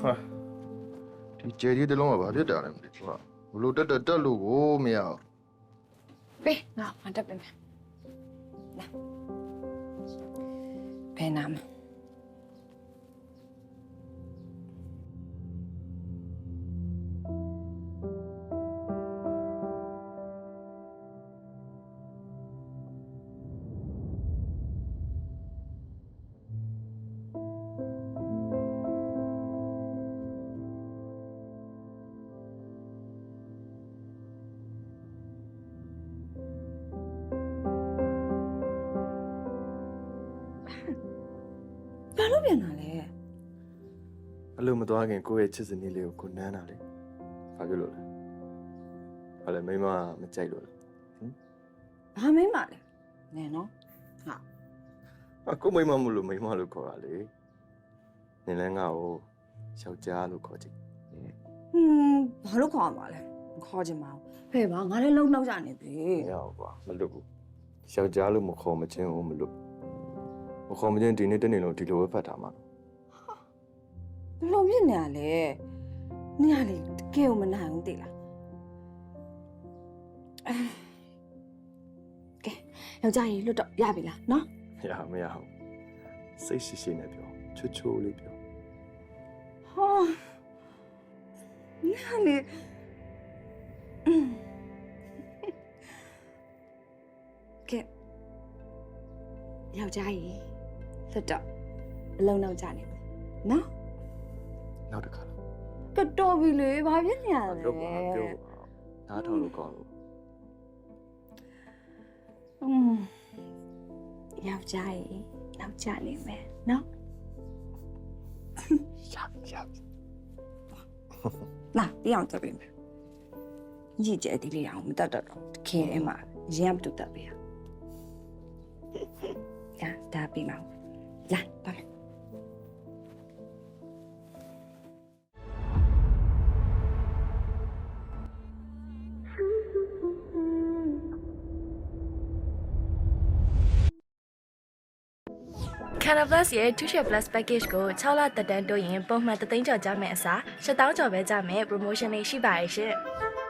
ဟာဒီကျယ်ကြီးတစ်လုံးကဘာဖြစ်တာလဲမသိဘူးဟာဘလို့တက်တက်တက်လို့ကိုမရအောင်ပေးငါမတက်ပေးမယ်လာဘယ်နာမ ဘာလို့ပြန်လာလဲအလိုမသွားခင်ကိုယ့်ရဲ့ချစ်စနီးလေးကိုကိုနမ်းတာလေဘာဖြစ်လို့လဲဘာလဲမိမမကြိုက်လို့လားဘာမင်းပါလဲနဲနော်ဟာအကိုမိမမလို့မိမလို့ခေါ်တာလေနင်လည်းငါ့ကိုယောက်ျားလို့ခေါ်ကြည့်ဟွန်းဘာလို့ခေါ်မှာလဲမခေါ်ချင်ပါဘူးဖဲပါငါလည်းလုံလောက်ကြနေပြီမရဘူးကွာမလွတ်ဘူးယောက်ျားလို့မခေါ်မချင်းဘူးမလွတ် မခေါ်မချင်းဒီနေ့တနေ့လုံးဒီလိုပဲဖတ်ထားမှာဘလို့ဖြစ်နေရလဲနေရလေတကယ်ကိုမနိုင်ဘူးတိလားအဲကဲယောက်ျားကြီးလွတ်တော့ရပြီလားနော်မရမရဘူးစိတ်ရှိရှိနဲ့ပြောချွတ်ချိုးလေးပြောဟာနေရလေကဲယောက်ျားကြီး လွတ်တော့အလုံးနောက်ကြနေမယ်နော်နောက်တစ်ခါလားကတော်ပြီလေဘာဖြစ်နေရလဲပြောပါပြောပါနားထောင်လို့ကောင်းလို့อืมယောက်ျားကြီးနောက်ကြနေမယ်နော်ရရလာပြောင်းတက်ပြီမယ်ညီကျဲဒီလေးအောင်မတတ်တော့တော့တခဲထဲမှာရမ်းတူတက်ပြီဟာဒါဒါပြီးမှာ လာပါမယ်။ Canada Plus ရဲ့ Two Share Plus Package ကို6လသက်တမ်းတိုးရင်ပုံမှန်3သိန်းကျော်ကြမယ်အစား7000ကျော်ပဲကြမယ် promotion လေးရှိပါရဲ့ရှင်။